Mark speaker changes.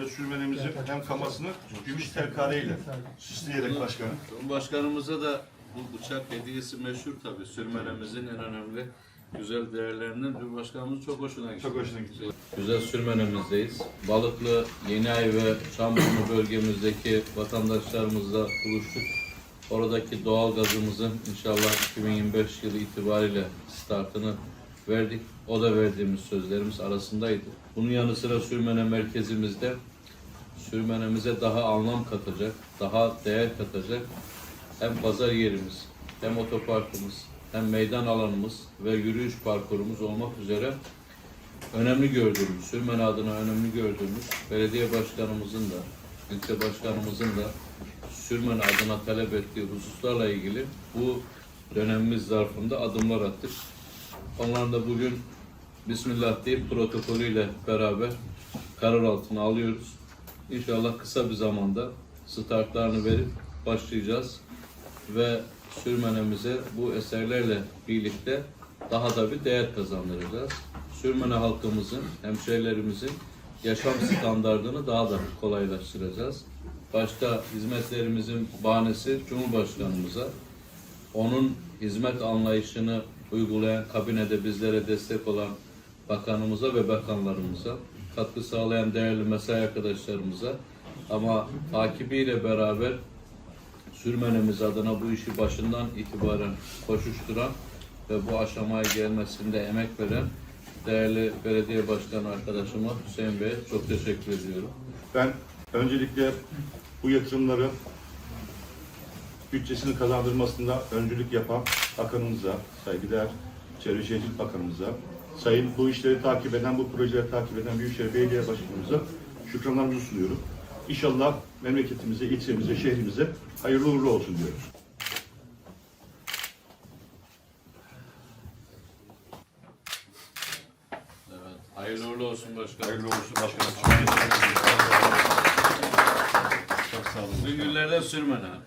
Speaker 1: şöyle sürmenemizi hem kamasını gümüş telkareyle süsleyerek başkanım.
Speaker 2: Cumhurbaşkanımıza da bu bıçak hediyesi meşhur tabii. Sürmenemizin en önemli güzel değerlerinden Cumhurbaşkanımız çok hoşuna gitti.
Speaker 1: Çok hoşuna gitti.
Speaker 2: Güzel sürmenemizdeyiz. Balıklı, Yeniay ve Çamburnu bölgemizdeki vatandaşlarımızla buluştuk. Oradaki doğal gazımızın inşallah 2025 yılı itibariyle startını verdik. O da verdiğimiz sözlerimiz arasındaydı. Bunun yanı sıra Sürmene merkezimizde sürmenemize daha anlam katacak, daha değer katacak hem pazar yerimiz, hem otoparkımız, hem meydan alanımız ve yürüyüş parkurumuz olmak üzere önemli gördüğümüz, Sürmen adına önemli gördüğümüz belediye başkanımızın da, ilçe başkanımızın da Sürmen adına talep ettiği hususlarla ilgili bu dönemimiz zarfında adımlar attık. Onların da bugün Bismillah deyip protokolüyle beraber karar altına alıyoruz. İnşallah kısa bir zamanda startlarını verip başlayacağız ve sürmenemize bu eserlerle birlikte daha da bir değer kazandıracağız. Sürmene halkımızın, hemşehrilerimizin yaşam standartını daha da kolaylaştıracağız. Başta hizmetlerimizin bahanesi Cumhurbaşkanımıza, onun hizmet anlayışını uygulayan kabinede bizlere destek olan bakanımıza ve bakanlarımıza, katkı sağlayan değerli mesai arkadaşlarımıza ama takibiyle beraber sürmenemiz adına bu işi başından itibaren koşuşturan ve bu aşamaya gelmesinde emek veren değerli belediye başkanı arkadaşıma Hüseyin Bey'e çok teşekkür ediyorum.
Speaker 1: Ben öncelikle bu yatırımları bütçesini kazandırmasında öncülük yapan bakanımıza, saygıdeğer Çevre Şehircilik Bakanımıza, sayın bu işleri takip eden, bu projeleri takip eden Büyükşehir Belediye Başkanımıza şükranlarımızı sunuyorum. İnşallah memleketimize, ilçemize, şehrimize hayırlı uğurlu olsun diyoruz.
Speaker 2: Evet. Hayırlı uğurlu olsun başkanım.
Speaker 1: Hayırlı olsun başkanım. Çok sağ olun.
Speaker 2: Bu günlerde sürmene.